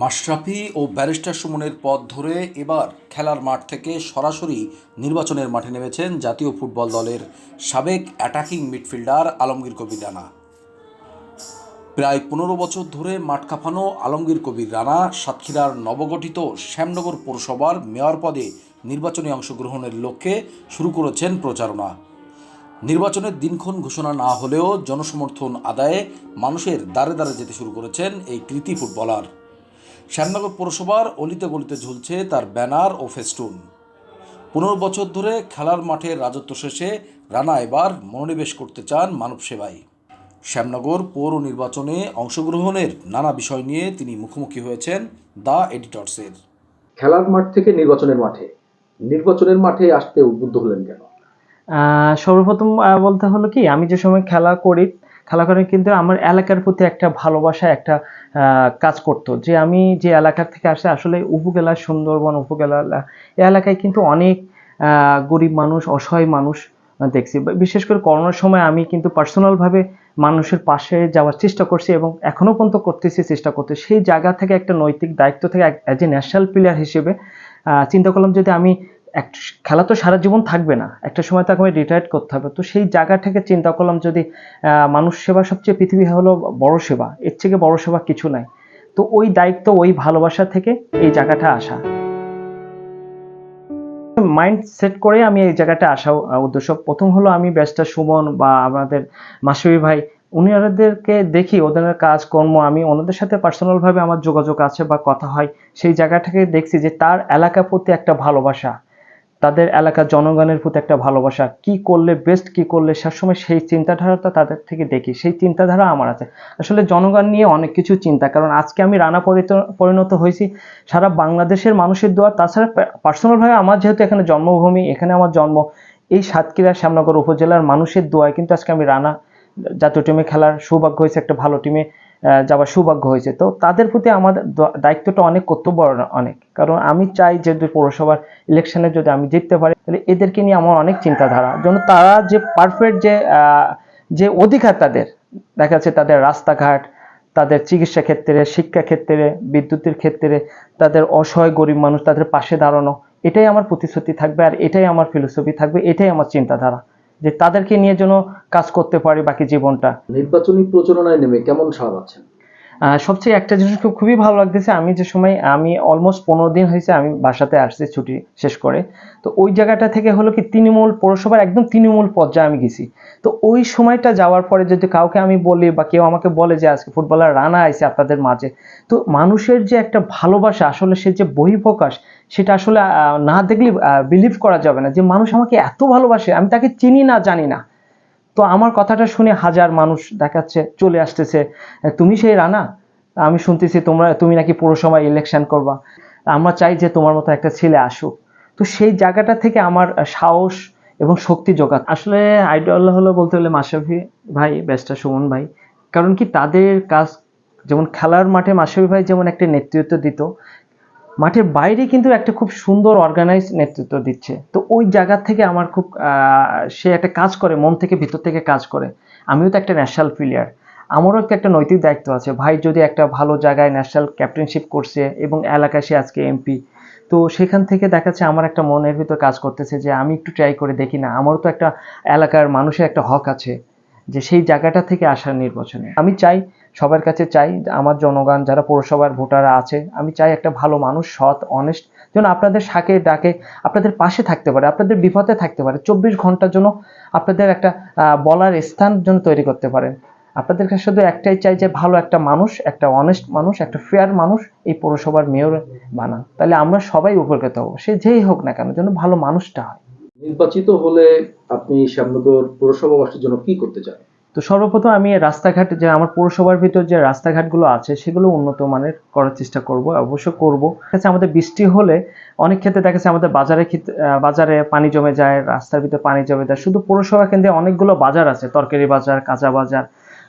মাশরাফি ও barrister সুমনের পথ ধরে এবার খেলার মাঠ থেকে সরাসরি নির্বাচনের মাঠে নেমেছেন জাতীয় ফুটবল দলের সাবেক অ্যাটাকিং মিডফিল্ডার আলমগীর কবির রানা। প্রায় পনেরো বছর ধরে মাঠ কাঁপানো আলমগীর কবির রানা সাতক্ষীরার নবগঠিত শ্যামনগর পৌরসভার মেয়র পদে নির্বাচনী অংশগ্রহণের লক্ষ্যে শুরু করেছেন প্রচারণা। নির্বাচনের দিনক্ষণ ঘোষণা না হলেও জনসমর্থন আদায়ে মানুষের দ্বারে দ্বারে যেতে শুরু করেছেন এই কৃতি ফুটবলার। শ্যামনগর পৌরসভার অলিতে গলিতে ঝুলছে তার ব্যানার ও ফেস্টুন। পনেরো বছর ধরে খেলার মাঠে রাজত্ব শেষে রানা এবার মনোনিবেশ করতে চান মানব সেবায় শ্যামনগর পৌর নির্বাচনে অংশগ্রহণের নানা বিষয় নিয়ে তিনি মুখোমুখি হয়েছেন দ্য এডিটর্সের। খেলার মাঠ থেকে নির্বাচনের মাঠে। নির্বাচনের মাঠে আসতে উদ্বুদ্ধ হলেন কেন? সর্বপ্রথম বলতে হলো কি আমি যে সময় খেলা করি খেলা করে কিন্তু আমার এলাকার প্রতি একটা ভালোবাসা, একটা কাজ করতো। যে আমি যে এলাকার থেকে আসে, আসলে উপজেলা সুন্দরবন উপজেলা এলাকায় কিন্তু অনেক গরিব মানুষ, অসহায় মানুষ দেখছি। বিশেষ করে করোনার সময় আমি কিন্তু পার্সোনালভাবে মানুষের পাশে যাওয়ার চেষ্টা করছি এবং এখনও পর্যন্ত করতেছি, চেষ্টা করতে সেই জায়গা থেকে একটা নৈতিক দায়িত্ব থেকে অ্যাজ এ ন্যাশনাল প্লেয়ার হিসেবে চিন্তা করলাম যদি আমি এক, খেলা তো সারা জীবন থাকবে না। একটা সময় তো আমাকে রিটায়ার্ড করতে হবে। তো সেই জায়গা থেকে চিন্তা করলাম যদি মানুষ সেবা সবচেয়ে পৃথিবী হলো বড় সেবা। এর থেকে বড় সেবা কিছু নাই। তো ওই দায়িত্ব, ওই ভালোবাসা থেকে এই জায়গাটা আসা। মাইন্ড সেট করে আমি এই জায়গাটা আসা উদ্দেশ্য। প্রথম হলো আমি ব্যস্তা সুমন বা আমাদের মাসুই ভাই, উনিদেরকে দেখি, ওদের কাজকর্ম। আমি ওনাদের সাথে পার্সোনাল ভাবে আমার যোগাযোগ আছে বা কথা হয়। সেই জায়গাটাকে দেখছি যে তার এলাকার প্রতি একটা ভালোবাসা। তাদের এলাকার জনগণের প্রতি একটা ভালোবাসা। কি করলে বেস্ট কি করলে সবসময় সেই চিন্তাধারাটা তাদের থেকে দেখি। সেই চিন্তাধারা আমার আছে। আসলে জনগণ নিয়ে অনেক কিছু চিন্তা। কারণ আজকে আমি রানা পরিণত হয়েছি। সারা বাংলাদেশের মানুষের দোয়া। তাছাড়া পার্সোনালভাবে আমার যেহেতু এখানে জন্মভূমি, এখানে আমার জন্ম। এই সাতক্ষীরা শ্যামনগর উপজেলার মানুষের দোয়ায় কিন্তু আজকে আমি রানা জাতীয় টিমে খেলার সৌভাগ্য হয়েছে একটা ভালো টিমে যাওয়ার সৌভাগ্য হয়েছে। তো তাদের প্রতি আমাদের দায়িত্বটা অনেক কর্তব্য অনেক। কারণ আমি চাই যে পৌরসভার ইলেকশনে যদি আমি জিততে পারি, তাহলে এদেরকে নিয়ে আমার অনেক চিন্তাধারা। যেন তারা যে পারফেক্ট যে যে অধিকার তাদের, দেখা যাচ্ছে তাদের রাস্তাঘাট, তাদের চিকিৎসা ক্ষেত্রে, শিক্ষা ক্ষেত্রে, বিদ্যুতের ক্ষেত্রে, তাদের অসহায় গরিব মানুষ তাদের পাশে দাঁড়ানো, এটাই আমার প্রতিশ্রুতি থাকবে আর এটাই আমার ফিলোসফি থাকবে, এটাই আমার চিন্তাধারা। যে তাদেরকে নিয়ে যেন কাজ করতে পারি বাকি জীবনটা। নির্বাচনী প্রচারণায় নেমে কেমন সাড়া পাচ্ছেন সবচেয়ে একটা জিনিস খুব খুবই ভালো লাগতেছে, আমি যে সময় আমি অলমোস্ট পনেরো দিন হয়েছে আমি বাসাতে আসছি ছুটি শেষ করে। তো ওই জায়গাটা থেকে হলো কি তৃণমূল পৌরসভার একদম তৃণমূল পর্যায়ে আমি গেছি। তো ওই সময়টা যাওয়ার পরে যদি কাউকে আমি বলি বা কেউ আমাকে বলে যে আজকে ফুটবলার রানা আইছে আপনাদের মাঝে, তো মানুষের যে একটা ভালোবাসা, আসলে সে যে বহিঃপ্রকাশ, সেটা আসলে না দেখলে বিলিভ করা যাবে না। যে মানুষ আমাকে এত ভালোবাসে, আমি তাকে চিনি না, জানি না। তো আমার কথাটা শুনে হাজার মানুষ দেখাচ্ছে, চলে আসতেছে। তুমি সেই রানা? আমি শুনতেছি তোমরা, তুমি নাকি পৌরসভায় ইলেকশন করবা। আমরা চাই যে তোমার মতো একটা ছেলে আসুক। তো সেই জায়গাটা থেকে আমার সাহস এবং শক্তি জোগাত। আসলে আইডল হলো বলতে হলে মাসাফি ভাই বেস্টা সুমন ভাই। কারণ কি তাদের কাজ, যেমন খেলার মাঠে মাসাফি ভাই যেমন একটা নেতৃত্ব দিত মাঠের বাইরে কিন্তু একটা খুব সুন্দর অর্গানাইজ নেতৃত্ব দিচ্ছে। তো ওই জায়গা থেকে আমার খুব সে একটা কাজ করে, মন থেকে ভিতর থেকে কাজ করে। আমিও তো একটা ন্যাশনাল প্লেয়ার আমারও একটা একটা নৈতিক দায়িত্ব আছে। ভাই যদি একটা ভালো জায়গায় ন্যাশনাল ক্যাপ্টেনশিপ করছে এবং এলাকায় সে আজকে এমপি তো সেখান থেকে দেখাচ্ছে আমার একটা মনের ভিতর কাজ করতেছে যে আমি একটু ট্রাই করে দেখি না। আমারও তো একটা এলাকার মানুষের একটা হক আছে যে সেই জায়গাটা থেকে আসার নির্বাচনে। আমি চাই সবার কাছে চাই আমার জনগণ, যারা পৌরসভার ভোটাররা আছে, আমি চাই একটা ভালো মানুষ, সৎ অনেস্ট যেন আপনাদের শাকে ডাকে, আপনাদের পাশে থাকতে পারে, আপনাদের বিপদে থাকতে পারে। চব্বিশ ঘণ্টার জন্য আপনাদের একটা বলার স্থান যেন তৈরি করতে পারেন আপনাদের কাছে শুধু একটাই চাই যে ভালো একটা মানুষ, একটা অনেস্ট মানুষ, একটা ফেয়ার মানুষ এই পৌরসভার মেয়র বানান। তাহলে আমরা সবাই উপকৃত হব। সে যেই হোক না কেন, যেন ভালো মানুষটা হয়। নির্বাচিত হলে আপনি শ্যামনগর পৌরসভাবাসীর জন্য কি করতে চান? তো সর্বপ্রথম আমি রাস্তাঘাট যে আমার পৌরসভার ভিতর যে রাস্তাঘাটগুলো আছে, সেগুলো উন্নত মানের করার চেষ্টা করব, অবশ্য করব। কাছে আমাদের বৃষ্টি হলে অনেক ক্ষেত্রে দেখা যাচ্ছে আমাদের বাজারে বাজারে পানি জমে যায়, রাস্তার ভিতরে পানি জমে যায়। শুধু পৌরসভা কেন্দ্রে অনেকগুলো বাজার আছে, তরকারি বাজার, কাঁচা বাজার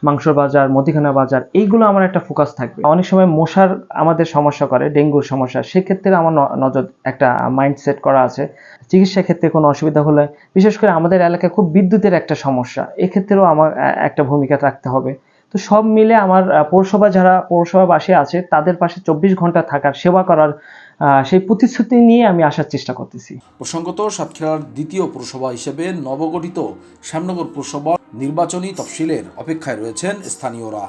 মাংস বাজার মুদিখানা বাজার, এইগুলো আমার একটা ফোকাস থাকবে। অনেক সময় মশার আমাদের সমস্যা করে, ডেঙ্গুর সমস্যা, সেক্ষেত্রে আমার নজর একটা মাইন্ড সেট করা আছে। চিকিৎসা ক্ষেত্রে কোনো অসুবিধা হলে, বিশেষ করে আমাদের এলাকায় খুব বিদ্যুতের একটা সমস্যা, এক্ষেত্রেও আমার একটা ভূমিকা রাখতে হবে। তো সব মিলে আমার পৌরসভা যারা পৌরসভাবাসী আছে, তাদের পাশে চব্বিশ ঘণ্টা থাকার, সেবা করার সেই প্রতিশ্রুতি নিয়ে আমি আসার চেষ্টা করতেছি। প্রসঙ্গত সাতক্ষীরার দ্বিতীয় পুরসভা হিসেবে নবগঠিত শ্যামনগর পুরসভা নির্বাচনী তফসিলের অপেক্ষায় রয়েছেন স্থানীয়রা।